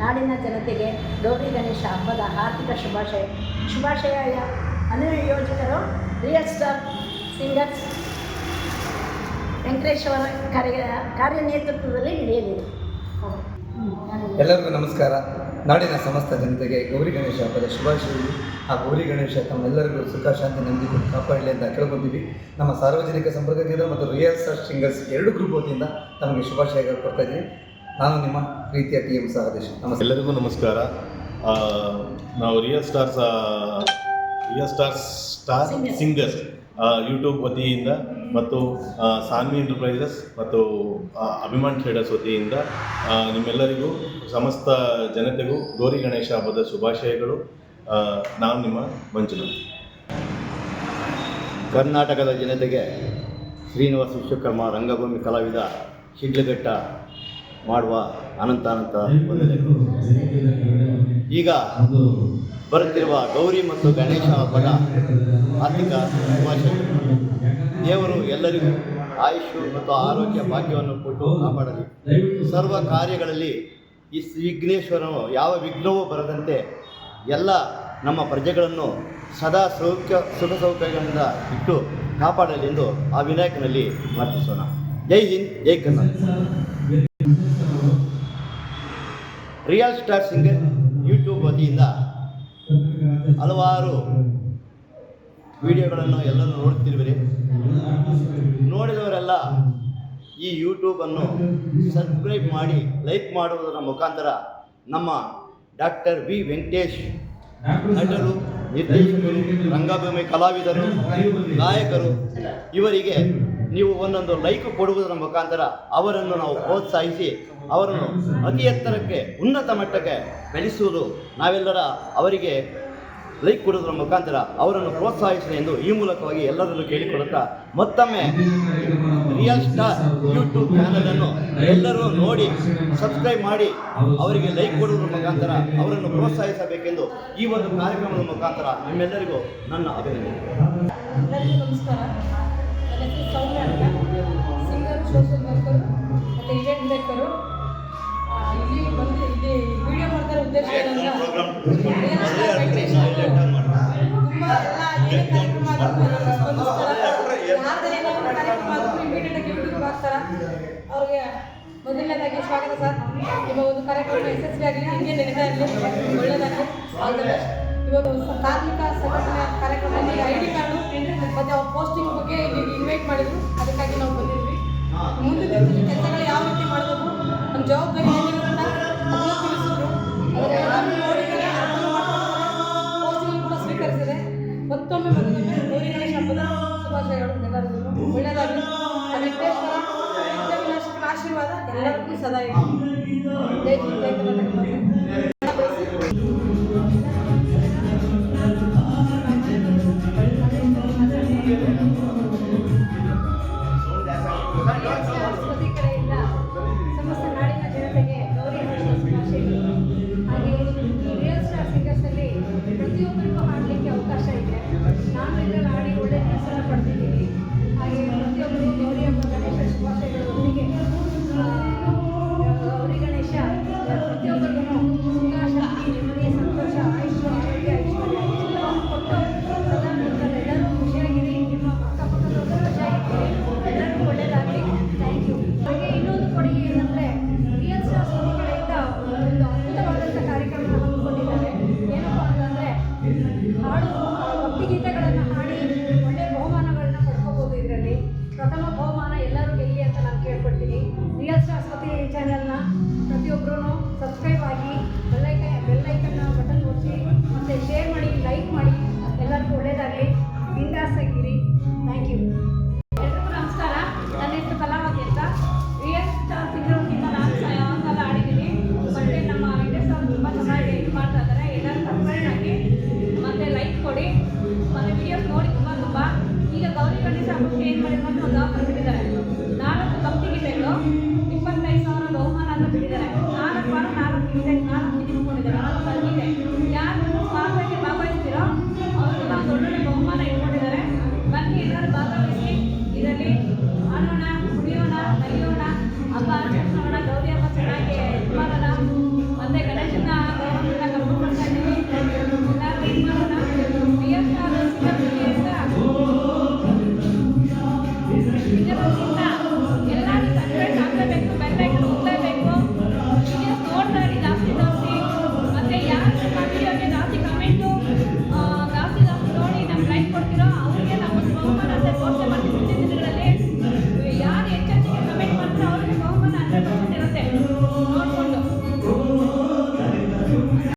ನಾಡಿನ ಜನತೆಗೆ ಗೌರಿ ಗಣೇಶ ಹಬ್ಬದ ಹಾರ್ದಿಕ ಶುಭಾಶಯ. ಶುಭಾಶಯ ಅನುಯೋಜಕರು ರಿಯಲ್ ಸ್ಟಾರ್ ಸಿಂಗರ್ಸ್ ವೆಂಕಟೇಶ್ ಅವರ ಕಾರ್ಯ, ಕಾರ್ಯನೇತೃತ್ವದಲ್ಲಿ ನಡೆಯಲಿದೆ. ಎಲ್ಲರಿಗೂ ನಮಸ್ಕಾರ. ನಾಡಿನ ಸಮಸ್ತ ಜನತೆಗೆ ಗೌರಿ ಗಣೇಶ ಹಬ್ಬದ ಶುಭಾಶಯಗಳು ಆ ಗೌರಿ ಗಣೇಶ ತಮ್ಮೆಲ್ಲರಿಗೂ ಸುಖ, ಶಾಂತಿ ಕೊಟ್ಟು ಕಾಪಾಡಲಿ ಅಂತ ಕೇಳ್ಕೊತೀವಿ. ನಮ್ಮ ಸಾರ್ವಜನಿಕ ಸಂಪರ್ಕ ಕೇಂದ್ರ ಮತ್ತು ರಿಯಲ್ ಸ್ಟಾರ್ ಸಿಂಗರ್ಸ್ ಎರಡು ಗ್ರೂಪ್ ವತಿಯಿಂದ ತಮಗೆ ಶುಭಾಶಯಗಳು ಕೊಡ್ತಾ ಇದ್ದೀನಿ ನಾನು ನಿಮ್ಮ ಪ್ರೀತಿಯ ಟಿ ಎಂ ಸಹದೇಶ್ ನಮಸ್ತೆ. ಎಲ್ಲರಿಗೂ ನಮಸ್ಕಾರ. ಆ, ನಾವು ರಿಯಲ್ ಸ್ಟಾರ್ಸ್ ಆ, real stars star. Singers YouTube ವತಿಯಿಂದ ಮತ್ತು ಸಾನ್ವಿ ಎಂಟರ್ಪ್ರೈಸಸ್ ಮತ್ತು ಅಭಿಮಾನ್ ಟ್ರೇಡರ್ಸ್ ವತಿಯಿಂದ ನಿಮ್ಮೆಲ್ಲರಿಗೂ ಸಮಸ್ತ ಜನತೆಗೂ ಗೌರಿ ಗಣೇಶ ಹಬ್ಬದ ಶುಭಾಶಯಗಳು. ನಾನು ನಿಮ್ಮ ಮಂಜುನಾಥ್ ಕರ್ನಾಟಕದ ಜನತೆಗೆ ಶ್ರೀನಿವಾಸ ವಿಶ್ವಕರ್ಮ ರಂಗಭೂಮಿ ಕಲಾವಿದ ಶಿಡ್ಲಘಟ್ಟ ಮಾಡುವ ಅನಂತ ಅನಂತ ಈಗ ಬರುತ್ತಿರುವ ಗೌರಿ ಮತ್ತು ಗಣೇಶ ಹಬ್ಬದ ಆರ್ಥಿಕ ಶುಭಾಶಯಗಳು ದೇವರು ಎಲ್ಲರಿಗೂ ಆಯುಷು ಮತ್ತು ಆರೋಗ್ಯ ಭಾಗ್ಯವನ್ನು ಕೊಟ್ಟು ಕಾಪಾಡಲಿ. ಸರ್ವ ಕಾರ್ಯಗಳಲ್ಲಿ ಈ ವಿಘ್ನೇಶ್ವರನು ಯಾವ ವಿಘ್ನವೂ ಬರದಂತೆ ಎಲ್ಲ ನಮ್ಮ ಪ್ರಜೆಗಳನ್ನು ಸದಾ ಸೌಖ್ಯ ಸುಖ ಸೌಕರ್ಯಗಳಿಂದ ಇಟ್ಟು ಕಾಪಾಡಲೆಂದು ಆ ವಿನಾಯಕನಲ್ಲಿ ಪ್ರಾರ್ಥಿಸೋಣ ಜೈ ಹಿಂದ್ ಜೈ Karnataka. Real star singer YouTube ವತಿಯಿಂದ ಹಲವಾರು ವಿಡಿಯೋಗಳನ್ನು ಎಲ್ಲರೂ ನೋಡ್ತಿರ್ವಿರಿ ನೋಡಿದವರೆಲ್ಲ ಈ ಯೂಟ್ಯೂಬನ್ನು ಸಬ್ಸ್ಕ್ರೈಬ್ ಮಾಡಿ ಲೈಕ್ ಮಾಡುವುದರ ಮುಖಾಂತರ ನಮ್ಮ ಡಾಕ್ಟರ್ ವಿ ವೆಂಕಟೇಶ್ ನಟರು, ನಿರ್ದೇಶಕರು, ರಂಗಭೂಮಿ ಕಲಾವಿದರು, ನಾಯಕರು, ಇವರಿಗೆ ನೀವು ಒಂದೊಂದು ಲೈಕ್ ಕೊಡುವುದರ ಮುಖಾಂತರ ಅವರನ್ನು ನಾವು ಪ್ರೋತ್ಸಾಹಿಸಿ, ಅವರನ್ನು ಅತಿ ಎತ್ತರಕ್ಕೆ, ಉನ್ನತ ಮಟ್ಟಕ್ಕೆ ಬೆಳೆಸುವುದು. ನಾವೆಲ್ಲರ ಅವರಿಗೆ ಲೈಕ್ ಕೊಡುವುದರ ಮುಖಾಂತರ ಅವರನ್ನು ಪ್ರೋತ್ಸಾಹಿಸಿದೆ ಎಂದು ಈ ಮೂಲಕವಾಗಿ ಎಲ್ಲರಲ್ಲೂ ಕೇಳಿಕೊಳ್ಳುತ್ತಾ, ಮತ್ತೊಮ್ಮೆ ರಿಯಲ್ ಸ್ಟಾರ್ ಯೂಟ್ಯೂಬ್ ಚಾನಲನ್ನು ಎಲ್ಲರೂ ನೋಡಿ ಸಬ್ಸ್ಕ್ರೈಬ್ ಮಾಡಿ, ಅವರಿಗೆ ಲೈಕ್ ಕೊಡುವುದರ ಮುಖಾಂತರ ಅವರನ್ನು ಪ್ರೋತ್ಸಾಹಿಸಬೇಕೆಂದು ಈ ಒಂದು ಕಾರ್ಯಕ್ರಮದ ಮುಖಾಂತರ ನಿಮ್ಮೆಲ್ಲರಿಗೂ ನನ್ನ ಅಭಿನಂದನೆ. ನಮಸ್ಕಾರ. ಅವ್ರಿಗೆ ಮೊದಲನೇದಾಗಿ ಸ್ವಾಗತ ಸರ್ ನಿಮ್ಮ ಒಂದು ಕಾರ್ಯಕ್ರಮ ಯಶಸ್ವಿ ಇವತ್ತು ಕಾರ್ಮಿಕ ಸಂಘಟನೆ ಕಾರ್ಯಕ್ರಮದಲ್ಲಿ ಐ ಡಿ ಕಾರ್ಡು ಮತ್ತು ಅವ್ರ ಪೋಸ್ಟಿಂಗ್ ಬಗ್ಗೆ ಇನ್ವೈಟ್ ಮಾಡಿದ್ರು. ಅದಕ್ಕಾಗಿ ನಾವು ಬಂದಿದ್ವಿ ಶುಭಾಶಯಗಳು ಎಲ್ಲರಿಗೂ ಒಳ್ಳೆಯದಾಗಲಿ ವೆಂಕಟೇಶ್ವರ ಆಶೀರ್ವಾದ. ಎಲ್ಲರಿಗೂ ಸದಾ ಇರಲಿ ಜೈ ಹಿಂದ್, ಜೈ ಕರ್ನಾಟಕ ಪ್ರಥಮ ಬಹುಮಾನ ಎಲ್ಲರೂ ಗೆಲ್ಲಿ ಅಂತ ನಾನು ಕೇಳ್ಕೊಡ್ತೀನಿ ರಿಯಲ್ ಸ್ಟಾರ್ ಚಾನೆಲ್ನ ಪ್ರತಿಯೊಬ್ಬರೂ ಸಬ್ಸ್ಕ್ರೈಬ್